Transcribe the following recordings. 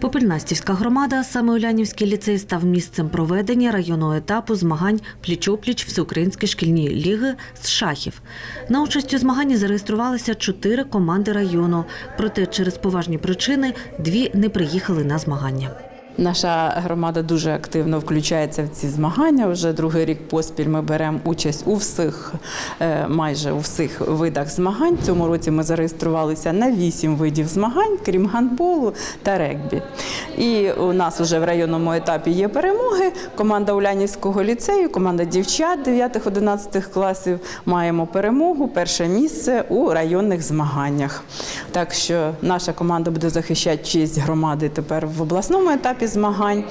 Попельнастівська громада, саме Улянівський ліцей, став місцем проведення районного етапу змагань пліч-опліч Всеукраїнської шкільні ліги з шахів. На участь у змаганні зареєструвалися чотири команди району. Проте через поважні причини дві не приїхали на змагання. Наша громада дуже активно включається в ці змагання. Вже другий рік поспіль ми беремо участь у всіх, е, майже у всіх видах змагань. Цьому році ми зареєструвалися на вісім видів змагань, крім гандболу та регбі. І у нас вже в районному етапі є перемоги. Команда Улянівського ліцею, команда дівчат 9-11 класів маємо перемогу. Перше місце у районних змаганнях. Так що наша команда буде захищати честь громади тепер в обласному етапі змагань.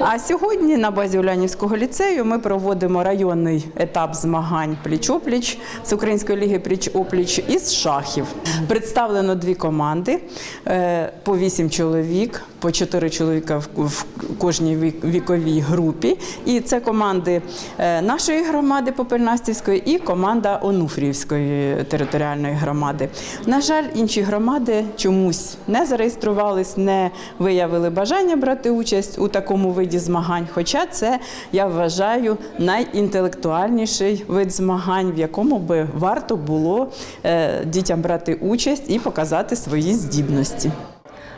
А сьогодні на базі Улянівського ліцею ми проводимо районний етап змагань пліч-опліч з Української ліги пліч-опліч із шахів. Представлено дві команди е, по вісім чоловік, по чотири чоловіка в- кожній вік- віковій групі. І це команди е, нашої громади Попельнастівської і команда Онуфріївської територіальної громади. На жаль, інші громади чомусь не зареєструвались, не виявили бажання брати участь у такому виді змагань. Хоча це я вважаю найінтелектуальніший вид змагань, в якому би варто було е, дітям брати участь і показати свої здібності.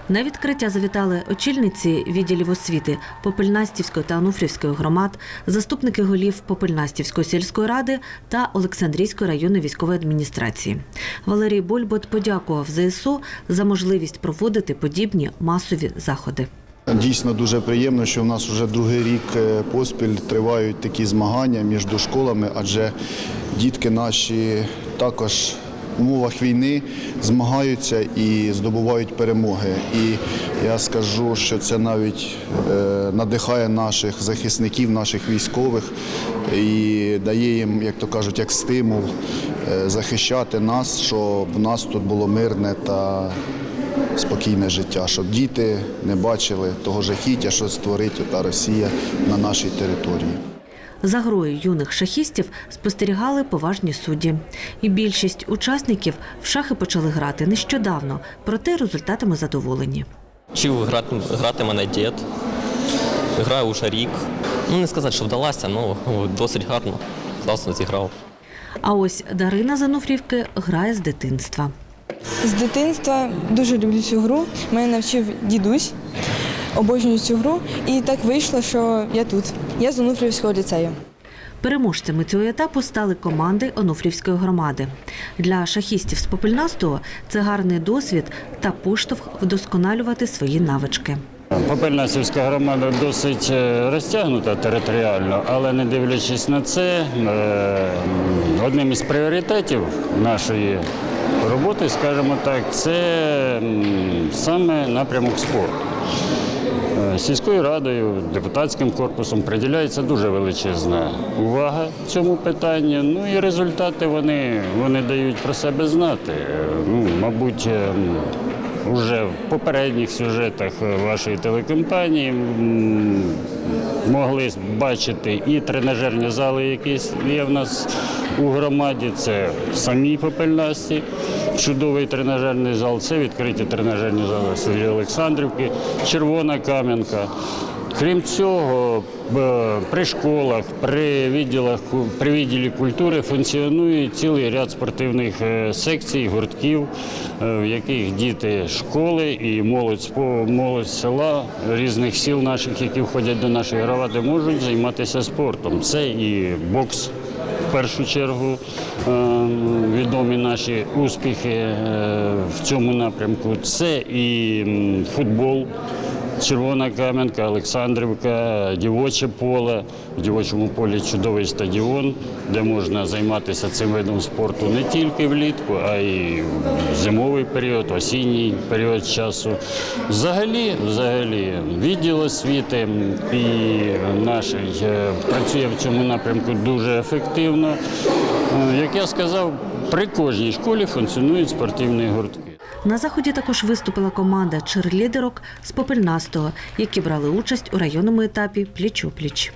На відкриття завітали очільниці відділів освіти Попельнастівської та Онуфрівської громад, заступники голів Попельнастівської сільської ради та Олександрійської районної військової адміністрації. Валерій Больбот подякував ЗСУ за можливість проводити подібні масові заходи. Дійсно дуже приємно, що в нас вже другий рік е, поспіль тривають такі змагання між школами, адже дітки наші також умовах війни змагаються і здобувають перемоги. І я скажу, що це навіть е, надихає наших захисників, наших військових і дає їм, як то кажуть, як стимул е, захищати нас, щоб в нас тут було мирне та спокійне життя, щоб діти не бачили того жахіття, що створить та Росія на нашій території. За грою юних шахістів спостерігали поважні судді. І більшість учасників в шахи почали грати нещодавно, проте результатами задоволені. Вчив грати, грати мене дід. Граю уже рік. Ну, не сказати, що вдалася, але досить гарно, класно зіграв. А ось Дарина Зануфрівки грає з дитинства. З дитинства дуже люблю цю гру. Мене навчив дідусь, обожнюю цю гру. І так вийшло, що я тут. Я з Онуфрівського ліцею. Переможцями цього етапу стали команди Онуфрівської громади. Для шахістів з Попельнастого це гарний досвід та поштовх вдосконалювати свої навички. Попельнасівська громада досить е, розтягнута територіально, але не дивлячись на це, е, одним із пріоритетів нашої роботи, скажімо так, це саме напрямок спорту. Сільською радою, депутатським корпусом приділяється дуже величезна увага цьому питанню. Ну і результати вони, вони дають про себе знати. Ну, мабуть, е, м, Уже в попередніх сюжетах вашої телекомпанії могли бачити і тренажерні зали, які є в нас у громаді. Це в самій Попельнасті. Чудовий тренажерний зал, це відкриті тренажерні зали Сергія Олександрівки, Червона Кам'янка. Крім цього, при школах, при відділах, при відділі культури функціонує цілий ряд спортивних е, секцій, гуртків, е, в яких діти школи і молодь молодь села різних сіл наших, які входять до нашої громади, можуть займатися спортом. Це і бокс. В першу чергу е, відомі наші успіхи е, в цьому напрямку. Це і футбол, Червона Кам'янка, Олександрівка, дівоче поле. В дівочому полі чудовий стадіон, де можна займатися цим видом спорту не тільки влітку, а й в зимовий період, осінній період часу. Взагалі, взагалі, відділ освіти і наш е, працює в цьому напрямку дуже ефективно. Е, Як я сказав, при кожній школі функціонують спортивні гуртки. На заході також виступила команда черлідерок з Попельнастого, які брали участь у районному етапі пліч-опліч.